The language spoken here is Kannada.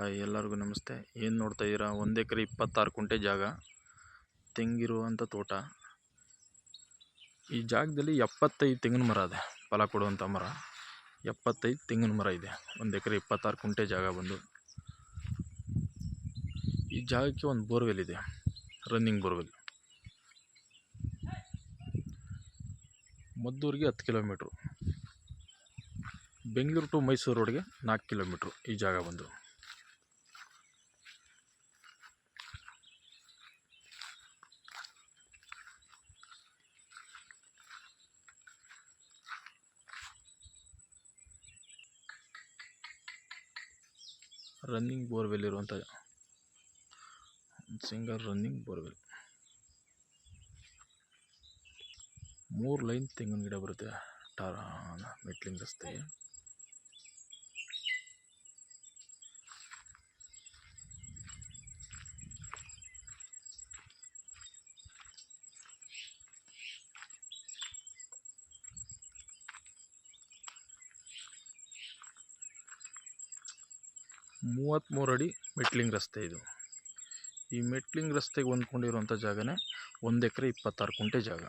ಹಾಯ್ ಎಲ್ಲರಿಗೂ ನಮಸ್ತೆ. ಏನು ನೋಡ್ತಾ ಇದ್ದೀರಾ? ಒಂದು ಎಕರೆ ಇಪ್ಪತ್ತಾರು ಕುಂಟೆ ಜಾಗ. ತೆಂಗಿರುವಂಥ ತೋಟ. ಈ ಜಾಗದಲ್ಲಿ ಎಪ್ಪತ್ತೈದು ತೆಂಗಿನ ಮರ ಇದೆ. ಫಲ ಕೊಡುವಂಥ ಮರ. ಎಪ್ಪತ್ತೈದು ತೆಂಗಿನ ಮರ ಇದೆ. ಒಂದು ಎಕರೆ ಇಪ್ಪತ್ತಾರು ಕುಂಟೆ ಜಾಗ ಬಂದು. ಈ ಜಾಗಕ್ಕೆ ಒಂದು ಬೋರ್ವೆಲ್ ಇದೆ. Running borewell. ಮದ್ದೂರಿಗೆ ಹತ್ತು ಕಿಲೋಮೀಟ್ರು. ಬೆಂಗಳೂರು ಟು ಮೈಸೂರು ರೋಡ್ಗೆ ನಾಲ್ಕು ಕಿಲೋಮೀಟ್ರು ಈ ಜಾಗ ಬಂದು. ರನ್ನಿಂಗ್ ಬೋರ್ವೆಲ್ ಇರುವಂಥ ಸಿಂಗಲ್ ರನ್ನಿಂಗ್ ಬೋರ್ವೆಲ್ ಮೂರು ಲೈನ್ ತೆಂಗಿನ ಗಿಡ ಬರುತ್ತೆ. ಟಾರ ಮೆಟ್ಲಿಂಗ್ ರಸ್ತೆಗೆ. ಮೂವತ್ತ್ಮೂರು ಅಡಿ ಮೆಟ್ಲಿಂಗ್ ರಸ್ತೆ ಇದು. ಈ ಮೆಟ್ಲಿಂಗ್ ರಸ್ತೆಗೆ ಹೊಂದ್ಕೊಂಡಿರುವಂಥ ಜಾಗನೇ ಒಂದು ಎಕರೆ ಇಪ್ಪತ್ತಾರು ಕುಂಟೆ ಜಾಗ.